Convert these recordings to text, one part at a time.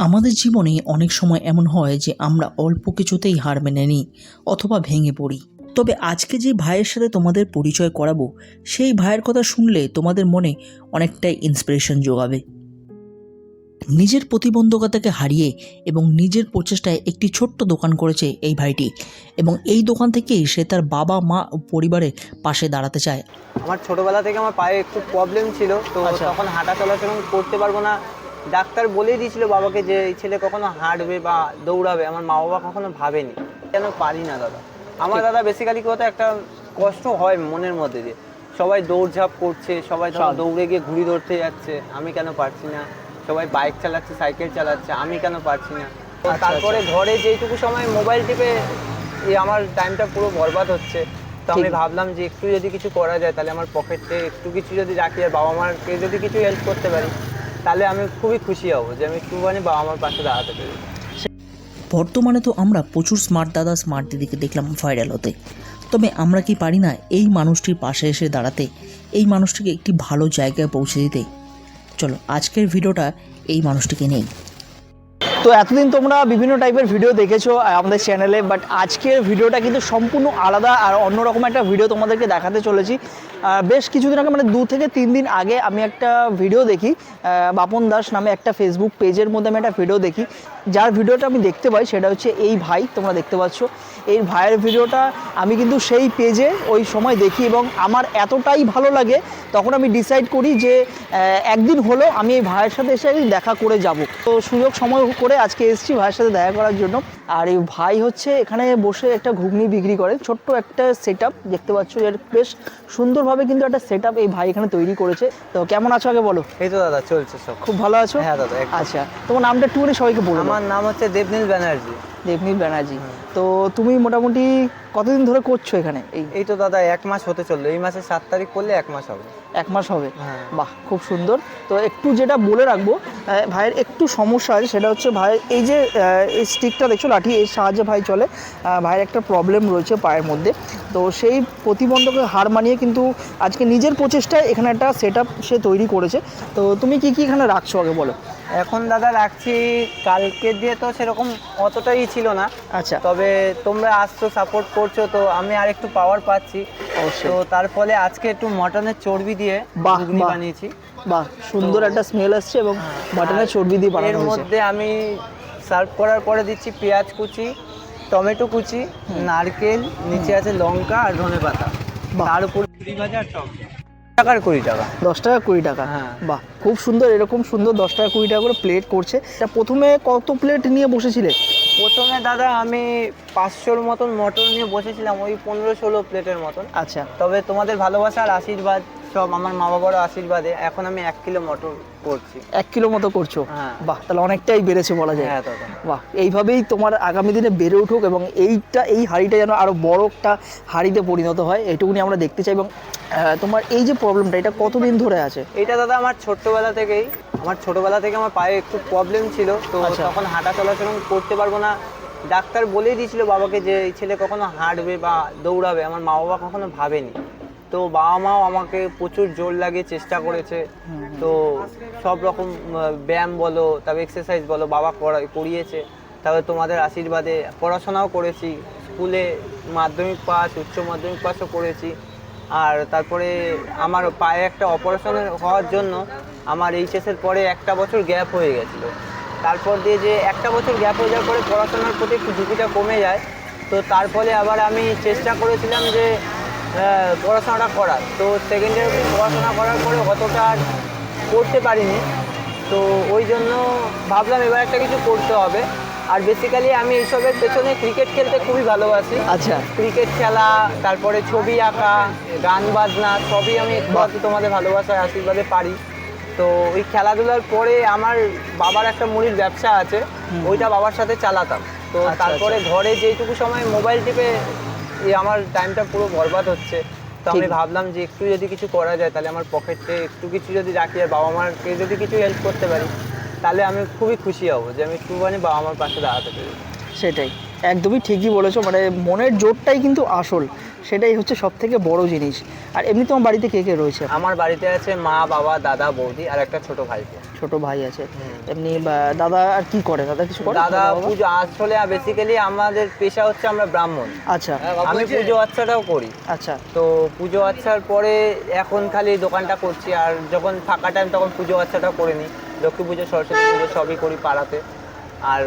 আমাদের জীবনে অনেক সময় এমন হয় যে আমরা অল্প কিছুতেই হার মেনে নিই অথবা ভেঙে পড়ি। তবে আজকে যে ভাইয়ের সাথে তোমাদের পরিচয় করাবো সেই ভাইয়ের কথা শুনলে তোমাদের মনে অনেকটাই ইন্সপিরেশন যোগাবে। নিজের প্রতিবন্ধকতাকে হারিয়ে এবং নিজের প্রচেষ্টায় একটি ছোট্ট দোকান করেছে এই ভাইটি এবং এই দোকান থেকেই সে তার বাবা মা ও পরিবারের পাশে দাঁড়াতে চায়। আমার ছোটবেলা থেকে আমার পায়ে একটু প্রবলেম ছিল তো আচ্ছা। তখন হাঁটা চলাচল করতে পারব না ডাক্তার বলেই দিয়েছিল বাবাকে যে এই ছেলে কখনো হাঁটবে বা দৌড়াবে আমার মা বাবা কখনো ভাবেনি। কেন পারি না দাদা? আমার দাদা বেসিক্যালি কথা একটা কষ্ট হয় মনের মধ্যে দিয়ে সবাই দৌড়ঝাঁপ করছে সবাই ধরো দৌড়ে গিয়ে ঘুড়ি ধরতে যাচ্ছে আমি কেন পারছি না? সবাই বাইক চালাচ্ছে সাইকেল চালাচ্ছে আমি কেন পারছি না? আচ্ছা, তারপরে ঘরে যেইটুকু সময় মোবাইল টিপে এই আমার টাইমটা পুরো বরবাদ হচ্ছে তো আমি ভাবলাম যে একটু যদি কিছু করা যায় তাহলে আমার পকেটে একটু কিছু যদি রাখি আর বাবা মারকে যদি কিছু হেল্প করতে পারি তাহলে আমি খুবই খুশি হব যে আমি একটুখানি বাবা মার পাশে দাঁড়াতে পারি বর্তমানে তো আমরা প্রচুর স্মার্ট দাদা স্মার্ট দিদিকে দেখলাম ভাইরাল হতে। তবে আমরা কি পারি না এই মানুষটির পাশে এসে দাঁড়াতে, এই মানুষটিকে একটি ভালো জায়গায় পৌঁছে দিতে? চলো, আজকের ভিডিওটা এই মানুষটিকে নেই। তো এতদিন তোমরা বিভিন্ন টাইপের ভিডিও দেখেছ আমাদের চ্যানেলে বাট আজকের ভিডিওটা কিন্তু সম্পূর্ণ আলাদা আর অন্যরকম একটা ভিডিও তোমাদেরকে দেখাতে চলেছি। বেশ কিছুদিন আগে মানে দু থেকে তিন দিন আগে আমি একটা ভিডিও দেখি বাপন দাস নামে একটা ফেসবুক পেজের মধ্যে আমি একটা ভিডিও দেখি। যার ভিডিওটা আমি দেখতে পাই, সেটা হচ্ছে এই ভাই, তোমরা দেখতে পাচ্ছ। এই ভাইয়ের ভিডিওটা আমি কিন্তু সেই পেজে ওই সময় দেখি এবং আমার এতটাই ভালো লাগে, তখন আমি ডিসাইড করি যে একদিন হলো আমি এই ভাইয়ের সাথে এসে দেখা করে যাব। তো সুযোগ, সময় করে আজকে এসছি ভাইয়ের সাথে দেখা করার জন্য। আর এই ভাই হচ্ছে এখানে বসে একটা ঘুগনি বিক্রি করে ছোট্ট একটা সেট দেখতে পাচ্ছ এর বেশ সুন্দরভাবে কিন্তু একটা সেট এই ভাই এখানে তৈরি করেছে। তো কেমন আছো আগে বলো? এই তো দাদা চলছে সব। খুব ভালো আছো? হ্যাঁ দাদা আচ্ছা তোমার নামটা একটুখানি সবাইকে বলো আমার নাম হচ্ছে দেবনীল ব্যানার্জি। দেবনীল ব্যানার্জি। তো তুমি মোটামুটি কতদিন ধরে করছ এখানে? এই এই তো দাদা এক মাস হতে চলল। এই মাসের সাত তারিখ করলে এক মাস হবে। এক মাস হবে? হ্যাঁ। বাহ খুব সুন্দর। তো একটু যেটা বলে রাখব ভাইয়ের একটু সমস্যা আছে সেটা হচ্ছে ভাই এই যে এই স্টিকটা দেখছ লাঠি এর সাহায্যে ভাই চলে। ভাইয়ের একটা প্রবলেম রয়েছে পায়ের মধ্যে। তো সেই প্রতিবন্ধকে হার মানিয়ে কিন্তু আজকে নিজের প্রচেষ্টায় এখানে একটা সেট সে তৈরি করেছে। তো তুমি কি কি এখানে রাখছো আগে বলো? এখন দাদা রাখছি কালকে দিয়ে তো সেরকম অতটাই ছিল না। আচ্ছা। তবে তোমরা আসছো সাপোর্ট করছ তো আমি আর একটু পাওয়ার পাচ্ছি। তো তার ফলে আজকে একটু মটনের চর্বি দিয়ে ঘুগনি বানিয়েছি। বাহ সুন্দর একটা স্মেল আসছে এবং বাটনের আর চর্বি দিয়ে এর বানানো হয়েছে। মধ্যে আমি সার্ভ করার পরে দিচ্ছি পেঁয়াজ কুচি টমেটো কুচি নারকেল নিচে আছে লঙ্কা আর ধনে পাতা। তার উপর কুড়ি ভাজা টক টাকার কুড়ি টাকা। দশ টাকা কুড়ি টাকা। হ্যাঁ। বাহ খুব সুন্দর এরকম সুন্দর দশ টাকা কুড়ি টাকা করে প্লেট করছে। তা প্রথমে কত প্লেট নিয়ে বসেছিলে? প্রথমে দাদা আমি পাঁচশোর মতন মটর নিয়ে বসেছিলাম ওই পনেরো ষোলো প্লেটের মতন। আচ্ছা। তবে তোমাদের ভালোবাসা আর আশীর্বাদ সব আমার মা বাবার আশীর্বাদে। এখন আমি এক কিলো মটর করছি। এক কিলো মতো করছ? হ্যাঁ। বাহ তাহলে অনেকটাই বেড়েছে বলা যায়। হ্যাঁ দাদা। বাহ এইভাবেই তোমার আগামী দিনে বেড়ে উঠুক এবং এইটা এই হাড়িটা যেন আরও বড় একটা হাড়িতে পরিণত হয় এইটুকুনি আমরা দেখতে চাই এবং তোমার এই যে প্রবলেমটা এটা কতদিন ধরে আছে? এটা দাদা আমার ছোট্টবেলা থেকেই আমার ছোটবেলা থেকে আমার পায়ে একটু প্রবলেম ছিল তো আচ্ছা। তখন হাঁটা চলাচল করতে পারব না। ডাক্তার বলেই দিয়েছিল বাবাকে যে এই ছেলে কখনো হাঁটবে বা দৌড়াবে আমার মা বাবা কখনো ভাবেনি। তো বাবা মাও আমাকে প্রচুর জোর লাগিয়ে চেষ্টা করেছে। তো সব রকম ব্যায়াম বলো, তারপর এক্সারসাইজ বলো, বাবা করা- করিয়েছে তারপরে তোমাদের আশীর্বাদে পড়াশোনাও করেছি। স্কুলে মাধ্যমিক পাস, উচ্চ মাধ্যমিক পাসও করেছি। আর তারপরে আমার পায়ে একটা অপারেশন হওয়ার জন্য আমার এইচএসের পরে একটা বছর গ্যাপ হয়ে গেছিল। তারপর দিয়ে যে একটা বছর গ্যাপ হয়ে যাওয়ার পরে পড়াশোনার প্রতি একটু ঝুঁকিটা কমে যায়। তো তার ফলে আবার আমি চেষ্টা করেছিলাম যে পড়াশোনাটা করার তো সেকেন্ড ইয়ার অবধি পড়াশোনা করার পরে অতটা আর করতে পারিনি। তো ওই জন্য ভাবলাম এবার একটা কিছু করতে হবে। আর বেসিক্যালি আমি এইসবের পেছনে ক্রিকেট খেলতে খুবই ভালোবাসি। আচ্ছা। ক্রিকেট খেলা তারপরে ছবি আঁকা গান বাজনা সবই আমি একটু তোমাদের ভালোবাসার আশীর্বাদে পারি। তো ওই খেলাধুলার পরে আমার বাবার একটা মুড়ির ব্যবসা আছে। ওইটা বাবার সাথে চালাতাম। তো আচ্ছা, তারপরে ঘরে যেইটুকু সময় মোবাইল টিপে এই আমার টাইমটা পুরো বরবাদ হচ্ছে। তো আমি ভাবলাম যে একটু যদি কিছু করা যায় তাহলে আমার পকেটে একটু কিছু যদি রাখি আর বাবা মারকে যদি কিছু হেল্প করতে পারি তাহলে আমি খুবই খুশি হব যে আমি একটুখানি বাবা মার পাশে দাঁড়াতে পারি সেটাই। একদমই ঠিকই বলেছ মানে মনের জোরটাই কিন্তু আসল সেটাই হচ্ছে সব থেকে বড় জিনিস। আর এমনি তোমার বাড়িতে কে কে রয়েছে? আমার বাড়িতে আছে মা বাবা দাদা বৌদি আর একটা ছোট ভাই। ছোট ভাই আছে। এমনি দাদা আর কি করে? দাদা কিছু করে? দাদা পুজো আসলে বেসিক্যালি আমাদের পেশা হচ্ছে আমরা ব্রাহ্মণ। আচ্ছা। আমি পুজো আচ্ছাটাও করি। আচ্ছা। তো পুজো আচ্ছার পরে এখন খালি দোকানটা করছি আর যখন ফাঁকা টাইম তখন পুজো আচ্ছাটাও করে নিই। লক্ষ্মী পুজো সরস্বতী পুজো সবই করি পাড়াতে। আর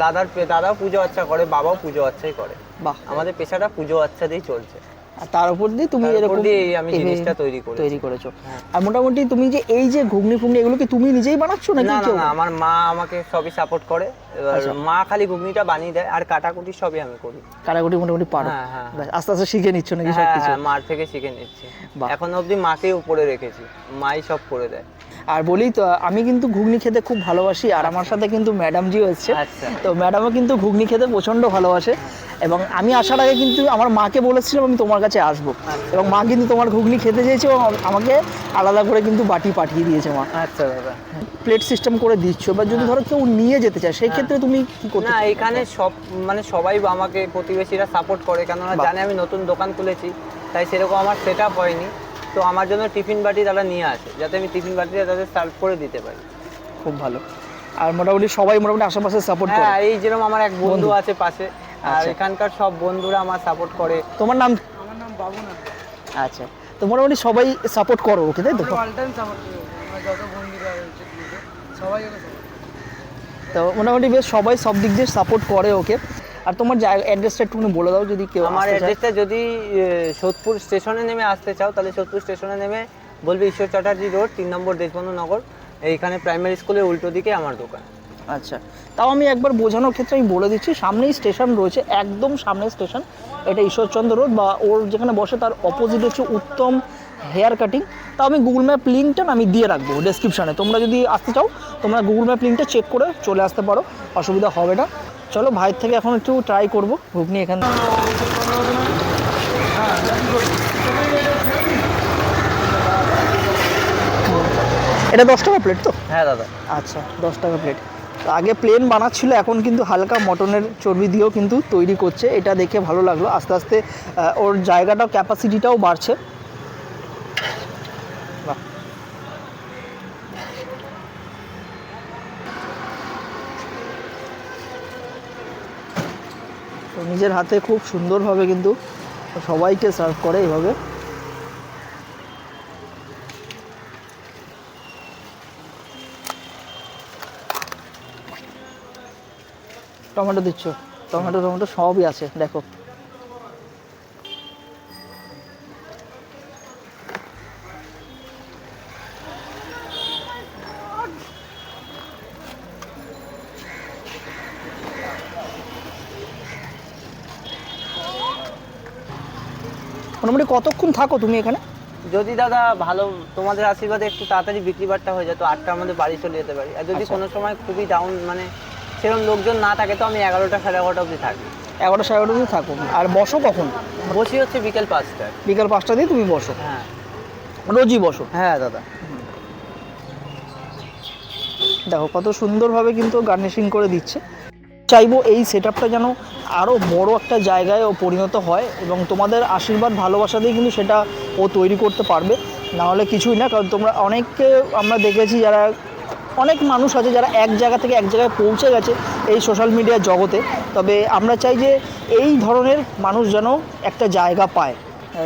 দাদার দাদাও পুজো আচ্ছা করে বাবাও পুজো আচ্ছাই করে। বাহ। আমাদের পেশাটা পুজো আচ্ছা দিয়েই চলছে। আর তার উপর দিয়ে তুমি এরকম দিয়ে আমি জিনিসটা তৈরি করেছি। তৈরি করেছ। হ্যাঁ। আর মোটামুটি তুমি যে এই যে ঘুগনি ফুগনি এগুলো কি তুমি নিজেই বানাচ্ছো নাকি না না আমার মা আমাকে সবই সাপোর্ট করে। এবার আচ্ছা। মা খালি ঘুগনিটা বানিয়ে দেয় আর কাটাকুটি সবই আমি করি। কাটাকুটি মোটামুটি পারো। হ্যাঁ, হ্যাঁ, আস্তে আস্তে শিখে নিচ্ছ নাকি সব হ্যাঁ কিছু মার থেকে শিখে নিচ্ছি। এখন অবধি মাকে উপরে রেখেছি মাই সব করে দেয়। আর বলি তো আমি কিন্তু ঘুগনি খেতে খুব ভালোবাসি আর আমার সাথে কিন্তু ম্যাডামজিও এসছে। আচ্ছা। তো ম্যাডামও কিন্তু ঘুগনি খেতে প্রচণ্ড ভালোবাসে। এবং আমি আসার আগে কিন্তু আমার মাকে বলেছিলাম আমি তোমার কাছে আসব। আচ্ছা। এবং মা কিন্তু তোমার ঘুগনি খেতে চেয়েছে এবং আমাকে আলাদা করে কিন্তু বাটি পাঠিয়ে দিয়েছে মা। আচ্ছা দাদা প্লেট সিস্টেম করে দিচ্ছ বা যদি ধরো কেউ নিয়ে যেতে চায় সেই ক্ষেত্রে তুমি কি করতে না এখানে সব মানে সবাই আমাকে প্রতিবেশীরা সাপোর্ট করে কেননা জানে আমি নতুন দোকান খুলেছি তাই সেরকম আমার সেট হয়নি। তো আমার জন্য টিফিন বাটি তারা নিয়ে আসে যাতে আমি টিফিন বাটিটা তাদের সার্ভ করে দিতে পারি। খুব ভালো। আর মোটামুটি সবাই মোটামুটি আশেপাশে সাপোর্ট করে। হ্যাঁ এই যেরকম আমার এক বন্ধু। আছে পাশে আর আচ্ছা। এখানকার সব বন্ধুরা আমার সাপোর্ট করে। তোমার নাম? আমার নাম বাবুনা আচ্ছা। তো মোটামুটি সবাই সাপোর্ট করো ওকে তাই তো? অল টাইম সাপোর্ট করি। আমার যত বন্ধুরা রয়েছে সবাই ওকে সাপোর্ট তো মোটামুটি বেশ সবাই সব দিক দিয়ে সাপোর্ট করে ওকে। আর তোমার অ্যাড্রেসটা একটুখানি বলে দাও যদি কেউ আমার অ্যাড্রেসটা যদি সোদপুর স্টেশনে নেমে আসতে চাও তাহলে সোদপুর স্টেশনে নেমে বলবে ঈশ্বর চ্যাটার্জি রোড তিন নম্বর দেশবন্ধু নগর এইখানে প্রাইমারি স্কুলের উল্টো দিকে আমার দোকান। আচ্ছা তাও আমি একবার বোঝানোর ক্ষেত্রে আমি বলে দিচ্ছি সামনেই স্টেশন রয়েছে একদম সামনে স্টেশন এটা ঈশ্বরচন্দ্র রোড বা ওর যেখানে বসে তার অপোজিট হচ্ছে উত্তম হেয়ার কাটিং তাও আমি গুগল ম্যাপ লিঙ্কটা আমি দিয়ে রাখব ডেসক্রিপশানে তোমরা যদি আসতে চাও তোমরা গুগল ম্যাপ লিঙ্কটা চেক করে চলে আসতে পারো অসুবিধা হবে না। চলো ভাইয়ের থেকে এখন একটু ট্রাই করব। ঘুগনি এখান এটা দশ টাকা প্লেট তো? হ্যাঁ দাদা। আচ্ছা দশ টাকা প্লেট তো আগে প্লেন বানাচ্ছিল এখন কিন্তু হালকা মটনের চর্বি দিয়েও কিন্তু তৈরি করছে। এটা দেখে ভালো লাগল। আস্তে আস্তে ওর জায়গাটাও ক্যাপাসিটিটাও বাড়ছে। তো নিজের হাতে খুব সুন্দরভাবে কিন্তু সবাইকে সার্ভ করে এইভাবে। টমেটো দিচ্ছ? টমেটো টমেটো সবই আছে, দেখো। মোটামুটি কতক্ষণ থাকো তুমি এখানে? যদি দাদা ভালো তোমাদের আশীর্বাদে একটু তাড়াতাড়ি বিক্রি বাট্টা হয়ে যায় তো আটটার মধ্যে বাড়ি চলে যেতে পারি। আর যদি আচ্ছা। কোনো সময় খুবই ডাউন মানে সেরকম লোকজন না থাকে তো আমি এগারোটা সাড়ে এগারোটা অবধি থাকি। এগারোটা সাড়ে এগারোটা অবধি থাকো। আর বসো কখন? বসি হচ্ছে বিকেল পাঁচটায় বিকেল পাঁচটা দিয়ে তুমি বসো? হ্যাঁ। রোজই বসো? হ্যাঁ দাদা। দেখো কত সুন্দরভাবে কিন্তু গার্নিশিং করে দিচ্ছে। চাইব এই সেট আপটা যেন আরও বড় একটা জায়গায় ও পরিণত হয় এবং তোমাদের আশীর্বাদ, ভালোবাসা দিয়ে কিন্তু সেটা ও তৈরি করতে পারবে। না হলে কিছুই না, কারণ তোমরা অনেককে আমরা দেখেছি যারা, অনেক মানুষ আছে যারা এক জায়গা থেকে এক জায়গায় পৌঁছে গেছে এই সোশ্যাল মিডিয়ার জগতে। তবে আমরা চাই যে এই ধরনের মানুষ যেন একটা জায়গা পায়।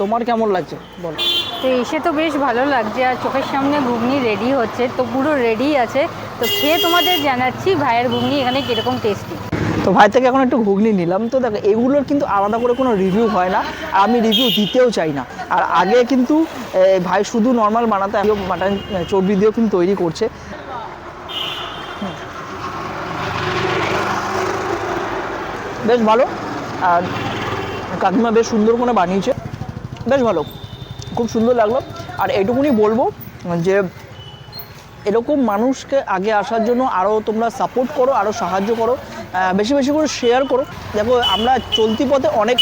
তোমার কেমন লাগছে? বলো। তো এসে তো বেশ ভালো লাগছে, আর চোখের সামনে ঘুগনি রেডি হচ্ছে, তো পুরো রেডি আছে। তো খেয়ে তোমাদের জানাচ্ছি ভাইয়ের ঘুগনি এখানে কীরকম টেস্টি তো ভাই থেকে এখন একটু ঘুগনি নিলাম। তো দেখো, এগুলোর কিন্তু আলাদা করে কোনো রিভিউ হয় না আমি রিভিউ দিতেও চাই না। আর আগে কিন্তু ভাই শুধু নর্মাল বানাতে মাটন চর্বি দিয়েও কিন্তু তৈরি করছে। বেশ ভালো। আর কাকিমা বেশ সুন্দর করে বানিয়েছে। বেশ ভালো। খুব সুন্দর লাগল। আর এইটুকুনি বলব যে, এরকম মানুষকে আগে আসার জন্য আরও তোমরা সাপোর্ট করো আরও সাহায্য করো বেশি বেশি করে শেয়ার করো। দেখো, আমরা চলতি পথে অনেক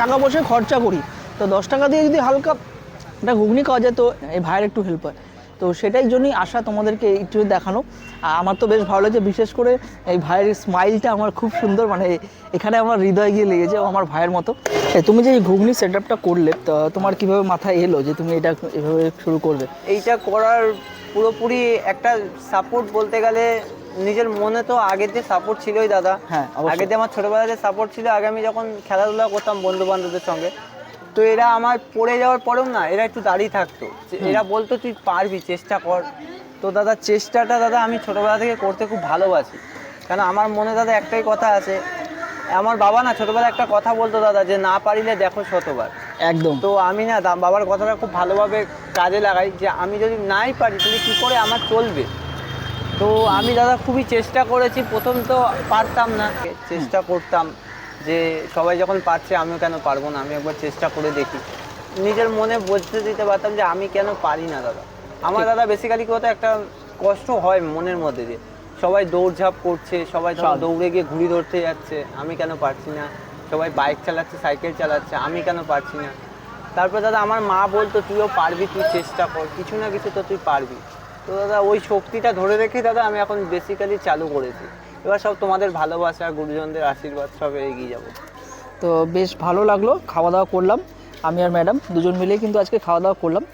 টাকা পয়সা খরচা করি। তো দশ টাকা দিয়ে যদি হালকা একটা ঘুগনি খাওয়া যায়, তো এই ভাইয়ের একটু হেল্প হয়। তো সেটাই জন্যই আশা তোমাদেরকে একটু দেখানো। আমার তো বেশ ভালো লাগছে বিশেষ করে এই ভাইয়ের স্মাইলটা আমার খুব সুন্দর মানে এখানে আমার হৃদয় গিয়ে লেগেছে আমার ভাইয়ের মতো। তুমি যে এই ঘুগনি সেট আপটা করলে তো তোমার কীভাবে মাথায় এলো যে তুমি এটা এভাবে শুরু করবে? এইটা করার পুরোপুরি একটা সাপোর্ট বলতে গেলে নিজের মনে তো আগের যে সাপোর্ট ছিলই দাদা। হ্যাঁ, অবশ্যই। আগে যে আমার ছোটবেলায় যে সাপোর্ট ছিল আগে আমি যখন খেলাধুলা করতাম বন্ধু বান্ধবদের সঙ্গে তো এরা আমার পড়ে যাওয়ার পরেও না এরা একটু দাঁড়িয়ে থাকতো। এরা বলতো তুই পারবি চেষ্টা কর। তো দাদা চেষ্টাটা দাদা আমি ছোটোবেলা থেকে করতে খুব ভালোবাসি। কেন আমার মনে দাদা একটাই কথা আছে আমার বাবা না ছোটবেলায় একটা কথা বলতো দাদা যে না পারিলে দেখো শতবার। একদম। তো আমি না বাবার কথাটা খুব ভালোভাবে কাজে লাগাই যে আমি যদি নাই পারি তাহলে কী করে আমার চলবে? তো আমি দাদা খুবই চেষ্টা করেছি প্রথম তো পারতাম না। চেষ্টা করতাম। যে সবাই যখন পারছে আমিও কেন পারব না? আমি একবার চেষ্টা করে দেখি। নিজের মনে বুঝতে দিতে পারতাম যে আমি কেন পারি না দাদা। আমার দাদা বেসিক্যালি কোথাও একটা কষ্ট হয় মনের মধ্যে দিয়ে সবাই দৌড়ঝাঁপ করছে সবাই ধরো। দৌড়ে গিয়ে ঘুড়ি ধরতে যাচ্ছে আমি কেন পারছি না? সবাই বাইক চালাচ্ছে সাইকেল চালাচ্ছে আমি কেন পারছি না? তারপর দাদা আমার মা বলতো তুইও পারবি তুই চেষ্টা কর কিছু না কিছু তো তুই পারবি। তো দাদা ওই শক্তিটা ধরে রেখে দাদা আমি এখন বেসিক্যালি চালু করেছি। এবার সব তোমাদের ভালোবাসা, গুরুজনদের আশীর্বাদ, সব এগিয়ে যাব। তো বেশ ভালো লাগল, খাওয়া দাওয়া করলাম। আমি আর ম্যাডাম দুজন মিলে কিন্তু আজকে খাওয়া দাওয়া করলাম।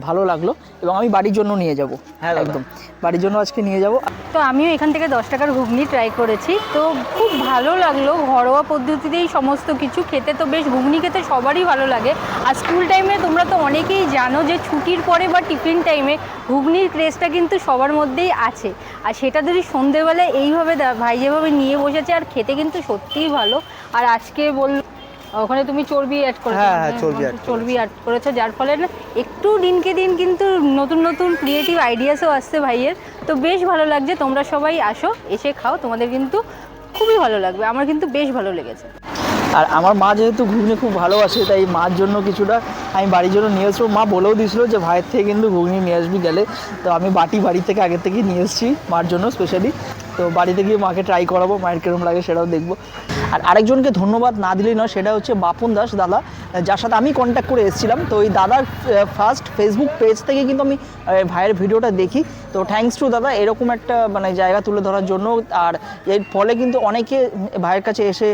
ভালো লাগল এবং আমি বাড়ির জন্য নিয়ে যাব। হ্যাঁ একদম। বাড়ির জন্য আজকে নিয়ে যাব। তো আমিও এখান থেকে দশ টাকার ঘুগনি ট্রাই করেছি। তো খুব ভালো লাগল। ঘরোয়া পদ্ধতিতেই সমস্ত কিছু। খেতে তো বেশ ঘুগনি খেতে সবারই ভালো লাগে। আর স্কুল টাইমে তোমরা তো অনেকেই জানো যে ছুটির পরে বা টিফিন টাইমে ঘুগনির ক্রেজটা কিন্তু সবার মধ্যেই আছে। আর সেটা যদি সন্ধেবেলায় এইভাবে দা- ভাই যেভাবে নিয়ে বসেছে আর খেতে কিন্তু সত্যিই ভালো। আর আজকে বল ওখানে তুমি চর্বি অ্যাড করেছ। হ্যাঁ, হ্যাঁ, চর্বি অ্যাড চর্বি অ্যাড করেছ যার ফলে না একটু দিনকে দিন কিন্তু নতুন নতুন ক্রিয়েটিভ আইডিয়াসও আসছে ভাইয়ের। তো বেশ ভালো লাগছে তোমরা সবাই আসো এসে খাও তোমাদের কিন্তু খুবই ভালো লাগবে আমার কিন্তু বেশ ভালো লেগেছে। আর আমার মা যেহেতু ঘুগনি খুব ভালোবাসে তাই মার জন্য কিছুটা আমি বাড়ির জন্য নিয়ে এসেছিল মা বলেও দিয়েছিল যে ভাইয়ের থেকে কিন্তু ঘুগনি নিয়ে আসবি গেলে। তো আমি বাটি বাড়ি থেকে আগের থেকেই নিয়ে এসেছি মার জন্য স্পেশালি তো বাড়িতে গিয়ে মাকে ট্রাই করাবো, মায়ের কিরম লাগে সেটাও দেখব। আর আরেকজনকে ধন্যবাদ না দিলেই নয়, সেটা হচ্ছে বাপন দাস দাদা, যার সাথে আমি কন্ট্যাক্ট করে এসেছিলাম। তো ওই দাদার ফার্স্ট ফেসবুক পেজ থেকে কিন্তু আমি ভাইয়ের ভিডিওটা দেখি। তো থ্যাঙ্কস টু দাদা, এরকম একটা মানে জায়গা তুলে ধরার জন্য। আর এর ফলে কিন্তু অনেকে ভাইয়ের কাছে এসে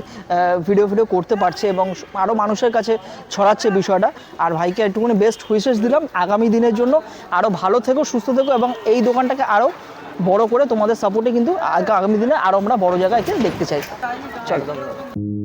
ভিডিও ভিডিও করতে পারছে এবং আরও মানুষের কাছে ছড়াচ্ছে বিষয়টা। আর ভাইকে একটুখানি বেস্ট হুইসেস দিলাম। আগামী দিনের জন্য আরও ভালো থেকো, সুস্থ থেকো এবং এই দোকানটাকে আরও বড় করে তোমাদের সাপোর্টে কিন্তু আগা- আগামী দিনে আরও আমরা বড় জায়গায় দেখতে চাই। চলো।